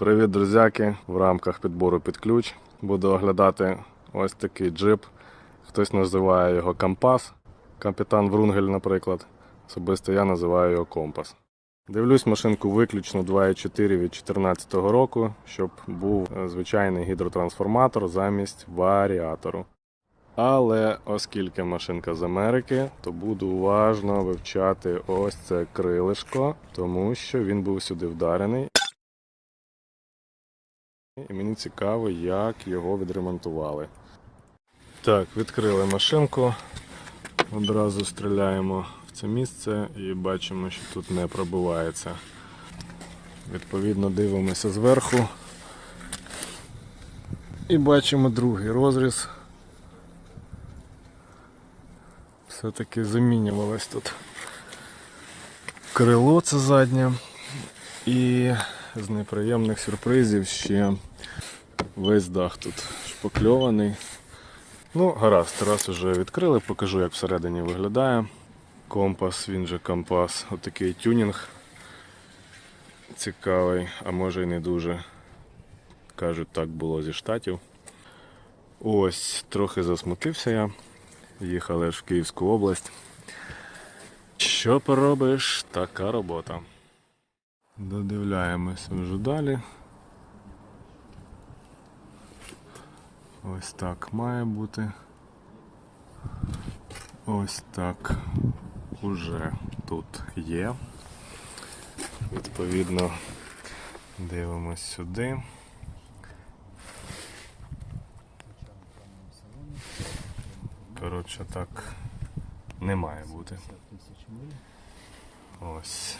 Привіт, друзяки! В рамках підбору під ключ буду оглядати ось такий джип. Хтось називає його Кампас, капітан Врунгель, наприклад. Особисто я називаю його Компас. Дивлюсь машинку виключно 2.4 від 2014 року, щоб був звичайний гідротрансформатор замість варіатору. Але оскільки машинка з Америки, то буду уважно вивчати ось це крилишко, тому що він був сюди вдарений. І мені цікаво, як його відремонтували. Так, відкрили машинку. Одразу стріляємо в це місце і бачимо, що тут не пробивається. Відповідно, дивимося зверху. І бачимо другий розріз. Все-таки замінювалось тут крило це заднє. І з неприємних сюрпризів ще весь дах тут шпакльований. Ну, гаразд, раз уже відкрили, покажу, як всередині виглядає. Компас, він же компас, отакий тюнінг. Цікавий, а може і не дуже. Кажуть, так було зі штатів. Ось, трохи засмутився я. Їхали ж в Київську область. Що поробиш, така робота. Додивляємося вже далі. Ось так має бути. Ось так уже тут є. Відповідно, дивимось сюди. Коротше, так не має бути. Ось.